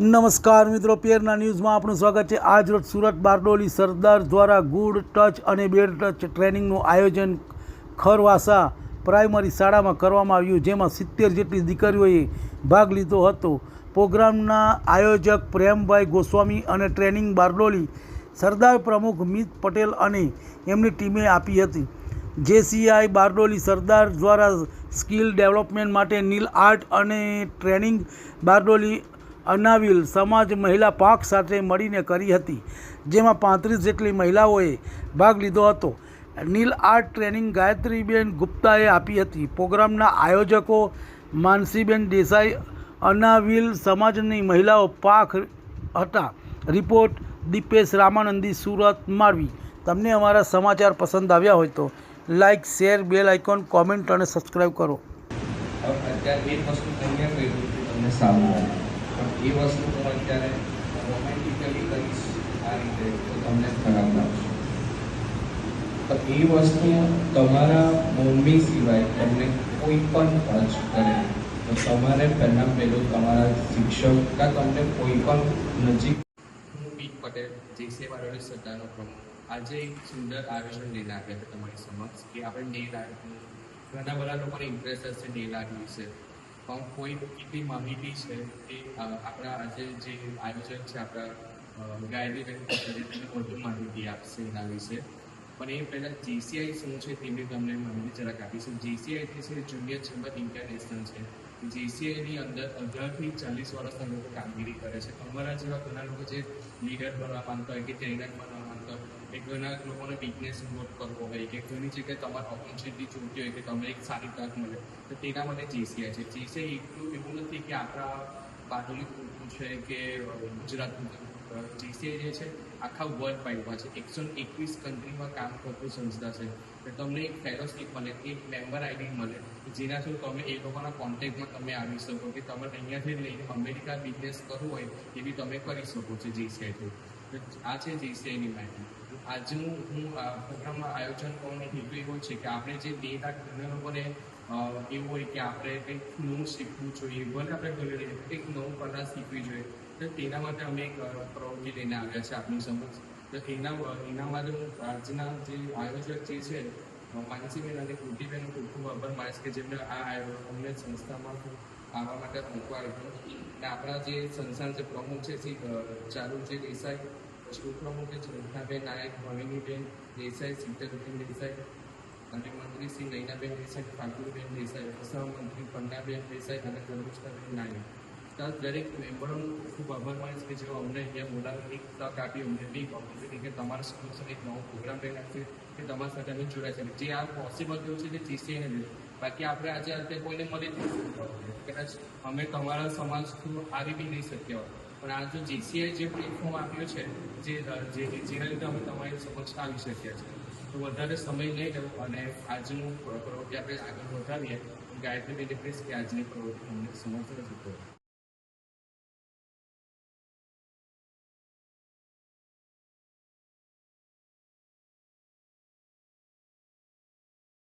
નમસ્કાર મિત્રો પેરના ન્યૂઝમાં આપણું સ્વાગત છે. આજ રોજ સુરત બારડોલી સરદાર દ્વારા ગુડ ટચ અને બેડ ટચ ટ્રેનિંગનું આયોજન ખરવાસા પ્રાઇમરી શાળામાં કરવામાં આવ્યું, જેમાં સિત્તેર જેટલી દીકરીઓએ ભાગ લીધો હતો. પ્રોગ્રામના આયોજક પ્રેમભાઈ ગોસ્વામી અને ટ્રેનિંગ બારડોલી સરદાર પ્રમુખ મિત પટેલ અને એમની ટીમે આપી હતી. જેસીઆઈ બારડોલી સરદાર દ્વારા સ્કિલ ડેવલપમેન્ટ માટે નીલ આર્ટ અને ટ્રેનિંગ બારડોલી અનાવિલ સમાજ મહિલા પાક સાથે મળીને કરી હતી, જેમાં પાંત્રીસ જેટલી મહિલાઓએ ભાગ લીધો હતો. નીલ આર્ટ ટ્રેનિંગ ગાયત્રીબેન ગુપ્તાએ આપી હતી. પ્રોગ્રામના આયોજકો માનસીબેન દેસાઈ, અનાવિલ સમાજની મહિલાઓ પાક હતા. રિપોર્ટ દીપેશ રામાનંદી, સુરત માળવી તમને અમારા સમાચાર પસંદ આવ્યા હોય તો like share, bell icon, comment અને સબસ્ક્રાઈબ કરો. અત્યારે એક વસ્તુ તમને સારું પણ એ વસ્તુ હું અત્યારે રોમેન્ટિકલી કરીશ આ રીતે, તો તમને ખરાબ લાગશે. તો એ વસ્તુ તમારા મમ્મી સિવાય તમને કોઈ પણ ટચ કરે, તો તમારે પહેલાં પહેલું તમારા શિક્ષક કા તમને કોઈ પણ નજીક હું પીક પટેલ, જે બારોડી સરદારનો પ્રમુખ. આજે એક સુંદર આયોજન લઈને આવ્યા છે તમારી સમક્ષ, કે આપણે નેલ આર્ટનું ઘણા બધા લોકોને ઇન્ટરેસ્ટ હશે નેલ આર્ટ વિશે. પણ કોઈ કેટલી માહિતી છે એ આપણા આજે જે આયોજન છે, આપણા ગાયત્રીબેન તમને વધુ માહિતી આપશે એના વિશે. પણ એ પહેલાં જીસીઆઈ શું છે તેમની તમને માહિતી જરાક આપીશું. જીસીઆઈ જે છે જુનિયર ચેમ્બર ઇન્ટરનેશનલ છે. જીસીઆઈની અંદર અઢારથી ચાલીસ વર્ષના લોકો કામગીરી કરે છે. અમારા જેવા ઘણા લોકો જે લીડર બનવા માંગતા હોય કે ટ્રેનર બનવા માંગતા હોય એ ઘણા લોકોને બિઝનેસ ગ્રોથ કરવો હોય કે ઘણી જગ્યાએ તમારે ઓપોર્ચ્યુનિટી જોઈતી હોય કે તમને એક સારી તક મળે, તો તેના માટે જીસીઆઈ છે. જીસીઆઈ એટલું એવું નથી કે આપણા બાજુની પૂરતું છે કે ગુજરાતનું જીસીઆઈ જે છે, આખા વર્લ્ડ વાઇડમાં છે. એકસો એકવીસ કન્ટ્રીમાં કામ કરતું સંસ્થા છે. તો તમને એક ફેલોશિપ મળે, એક મેમ્બર આઈડી મળે, જેના થ્રુ તમે એ લોકોના કોન્ટેક્ટમાં તમે આવી શકો કે તમારે અહીંયાથી લઈને અમેરિકા બિઝનેસ કરવું હોય, એ બી તમે કરી શકો છો જીસીઆઈ થ્રુ આ છે જીસીઆઈની માહિતી આજનું હું આ પ્રોગ્રામમાં આયોજન કરવાનો હેતુ એવો છે કે આપણે જે લાખ લોકોને એવું હોય કે આપણે કંઈક નવું શીખવું જોઈએ, ભલે આપણે ઘરે કંઈક નવું કલા શીખવી જોઈએ, તો તેના માટે અમે એક પ્રવૃત્તિ લઈને આવ્યા છે આપની સમક્ષ. તો એના એના માટે હું આજના જે આયોજક જે છે માનસીબેન અને કૃતિબેન ખૂબ ખૂબ આભાર માનીશ કે જેમને આ અમને સંસ્થામાં આવવા માટે મૂકવા આવ્યું અને આપણા જે સંસ્થાન જે પ્રમુખ છે, શ્રી ચારુજી દેસાઈ, પછી ઉપપ્રમુખ છે ચંદ્રાબેન નાયક, ભવિનીબેન દેસાઈ સીતાબેન દેસાઈ અને મંત્રી શ્રી નૈનાબેન દેસાઈ ઠાકુરબેન દેસાઈ સહમંત્રી પન્નાબેન દેસાઈ અને ધર્મિષ્ઠાબેન નાયક. તો દરેક મેમ્બરોનો ખૂબ આભાર માનીશ કે જેઓ અમને અહીંયા બોલાવી એક તક આપી, અમને બી ઓપોર્ચ્યુનિટી કે તમારા સ્કૂલ એક નવો પ્રોગ્રામ લઈને આપશે કે તમારા સાથે અમે જોડાય છે જે આ પોસિબલ થયું છે તે જીસીને લીધે બાકી આપણે આજે અંતે કોઈને મળી કદાચ અમે તમારા સમાજ થ્રુ આવી બી નહીં શક્યા હોય. પણ આ જો જીસીએ જે પ્લેટફોર્મ આપ્યો છે, જે જેના લીધે અમે તમારી સમક્ષ આવી શક્યા છે તો વધારે સમય નહીં લેવો અને આજનું પ્રવૃત્તિ આપણે આગળ વધારીએ. ગાયત્રી બેનિફિટ્સ કે આજની પ્રવૃત્તિ અમને સમજ નથી